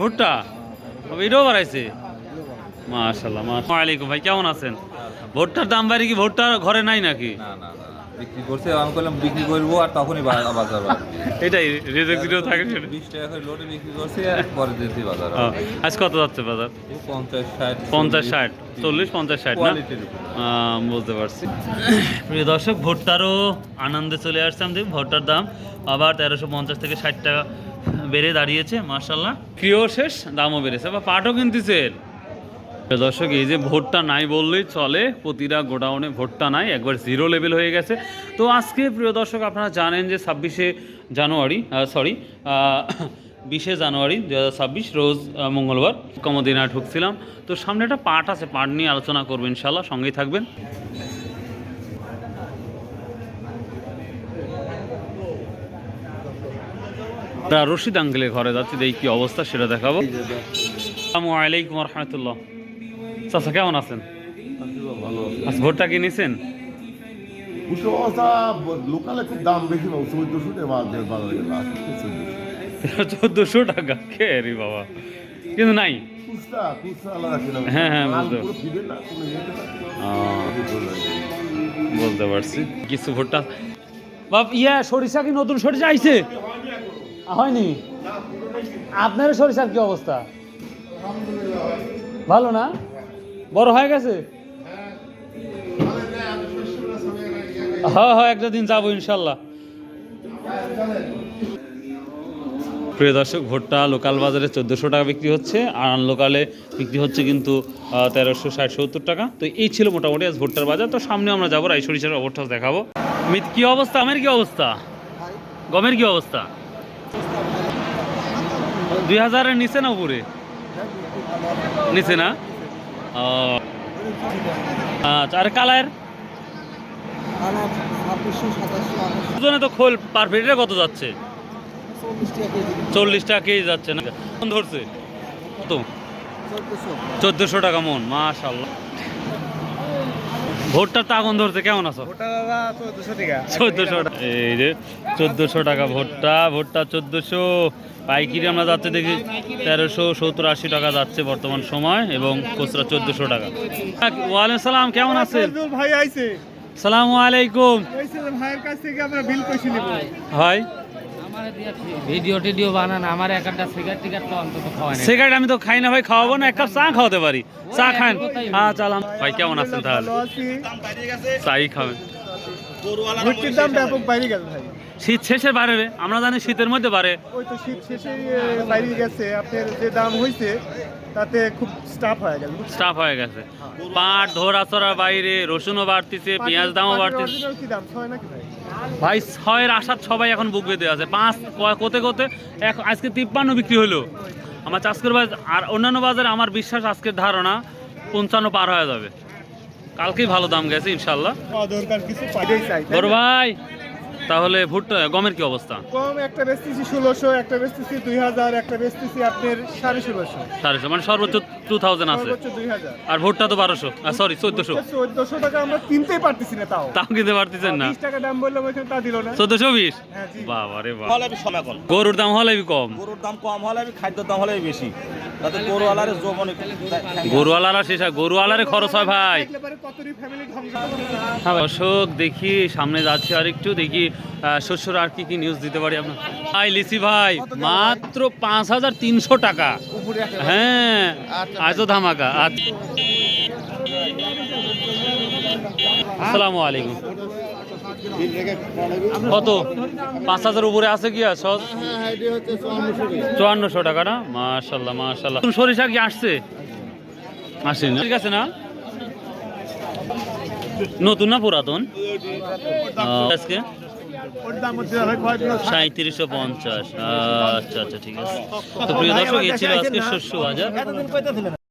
ভুট্টা? এটাও বাড়াইছে? মাশাল্লাহ আলাইকুম ভাই কেমন আছেন? ভুট্টার দাম বাড়ি কি ভুট্টা ঘরে নাই নাকি? না না বিক্রি করছে আমি বললাম বিক্রি করব আর তখনই বাজার। এটাই রেজেক্টিও থাকে সেটা। বিশ টাকা করে লোডে বিক্রি করছে আর পরে দিতে বাজার আজ কত যাচ্ছে বাজার? পঞ্চাশ ষাট পঞ্চাশ ষাট চল্লিশ। পঞ্চাশ ষাট না? বুঝতে পারছি। প্রিয় দর্শক, ভুট্টারও আনন্দে চলে আসতাম দেখি ভুট্টার দাম। আবার তেরোশো পঞ্চাশ থেকে ষাট টাকা বেড়ে দাঁড়িয়েছে মার্শাল্লাহ প্রিয় শেষ, দামও বেড়েছে। বা পাটও কিনতেছেন। দর্শক, এই যে ভোটটা নাই বললেই চলে, প্রতিটা গোডাউনে ভোটটা নাই, একবার জিরো লেভেল হয়ে গেছে। তো আজকে, প্রিয় দর্শক, আপনারা জানেন যে ছাব্বিশে জানুয়ারি সরি বিশে জানুয়ারি দু হাজার ছাব্বিশ, রোজ মঙ্গলবার কমদিনা ঢুকছিলাম। তো সামনে একটা পাঠ আছে পাঠ নিয়ে আলোচনা করব ইনশাল্লাহ সঙ্গেই থাকবেন। তা রশিদ আঙ্কেলের ঘরে যাচ্ছি, দেখি কি অবস্থা, সেটা দেখাবো। আসসালামু আলাইকুম রহমতুল্লাহ। চাচা, কেমন আছেন? আচ্ছা ভোটটা কি নিছেন? লোকালে খুব দাম বেশি টাকা চোদ্দশো টাকা। কে রে বাবা? কিন্তু নাই। হ্যাঁ, হ্যাঁ, বুঝতে- বলতে পারছি। কিছু ভোটটা বাপ ইয়া সরিষা কি নতুন সরিষা আইছে? হয়নি? আপনার সরিষার কি অবস্থা? ভালো না? বড় হয়ে গেছে? হ্যাঁ হ্যাঁ একটা দিন যাব ইনশাল্লাহ। প্রিয় দর্শক ভুট্টা লোকাল বাজারে চোদ্দোশো টাকা বিক্রি হচ্ছে আর লোকালে বিক্রি হচ্ছে কিন্তু তেরোশো ষাট সত্তর টাকা। তো এই ছিল মোটামুটি আজ ভুট্টার বাজার। তো সামনে আমরা যাব রাই সরিষার অবস্থা দেখাবো। মিত কি অবস্থা? আমের কী অবস্থা? গমের কী অবস্থা? দুই হাজারের নিচে না উপরে? নিচে না? আচ্ছা আর কালার? দুজনে তো খোল পার ফিটে কত যাচ্ছে? চল্লিশ টাকা কেজি যাচ্ছে না। ধরছে? কত? চোদ্দশো। টাকা মন মাশাল্লাহ ভোটটার তো আগুন ধরছে? কেমন আছো? চোদ্দশো টাকা। এই যে চোদ্দশো টাকা ভোটটা ভোটটা চোদ্দশো। পাইকিরি আমরা যাচ্ছে দেখি তেরোশো সত্তর আশি টাকা যাচ্ছে বর্তমান সময় এবং খুচরা চোদ্দশো টাকা। ওয়ালাইকুম সালাম কেমন আছেন? ভাই আইছে। সালামু আলাইকুম। ভাইয়ের কাছ থেকে আমরা বিল কইছি নিব। ভাই ভিডিও টিডিও বানান আমার এক একটা সিগারেট টিগারেট তো অন্তত খাওয়াই সিগারেট আমি তো খাই না ভাই খাওয়াবো না এক কাপ চা খাওয়াতে পারি। চা খান। হ্যাঁ চালাম ভাই কেমন আছেন তাহলে? চাই খাবেন। গরুওয়ালা দাম ব্যাপক বাইরে গেল ভাই। শীত শেষে বাড়বে আমরা জানি শীতের মধ্যে বাড়ে। ওই তো শীত শেষে বাইরে গেছে। আপনার যে দাম হইছে তাতে খুব স্টাফ হয়ে গেল স্টাফ হয়ে গেছে। পাট ধরা চড়ার বাইরে রসুনও বাড়তিছে পেঁয়াজ দামও বাড়তিছে। ভাই? ছয়ের আশার সবাই এখন বুক বেঁধে আছে। পাঁচ কোতে কোতে এক আজকে তিপ্পান্ন বিক্রি হলো আমার চাষকের বাজার আর অন্যান্য বাজারে আমার বিশ্বাস আজকের ধারণা পঞ্চান্ন পার হয়ে যাবে। কালকেই ভালো দাম গেছে ইনশাল্লাহ। দরকার কিছু বড় ভাই তাহলে ভুট্টা গমের কি অবস্থা? গম একটা বেচতেছি ষোলোশো একটা বেচতেছি দুই হাজার একটা বেচতেছি আপনার সাড়ে ষোলোশো। সাড়েশো মানে সর্বোচ্চ টু থাউজেন্ড আছে। আর ভোটটা তো বারোশো। সরি চোদ্দশো। চোদ্দশো টাকা আমরা কিনতেই পারতেছি না তাও। তাও কিনতে পারতেছেন না। বিশ টাকা দাম বললাম তা দিল না। চোদ্দশো বিশ? হ্যাঁ বাবা রে বাবা। গরুর দাম হলে কম। গরুর দাম কম। হলে খাদ্যের দাম হলে বেশি। তাতে গরুওয়ালার যৌবন গরুওয়ালারা শেষ হয়। গরুওয়ালারে খরচ হয় ভাই। দেখলে পরে কতরি ফ্যামিলি ধ্বংস দর্শক দেখি সামনে যাচ্ছি আর একটু দেখি শস্যর আর কি কি নিউজ দিতে পারি আপনার। ভাই লিসি ভাই মাত্র পাঁচ হাজার তিনশো টাকা। হ্যাঁ। আজও ধামাকা আসসালামু আলাইকুম। কত? পাঁচ হাজার উপরে আছে কি চুয়ান্নশো টাকা না? মাশাল্লাহ মাশাল্লাহ। সরিষা কি আসছে? আসেনি ঠিক আছে না? নতুন না পুরাতন? আজকে? সাঁত্রিশশো পঞ্চাশ। আচ্ছা আচ্ছা ঠিক আছে। তো প্রিয় দর্শক এ ছিল আজকে শস্য বাজার।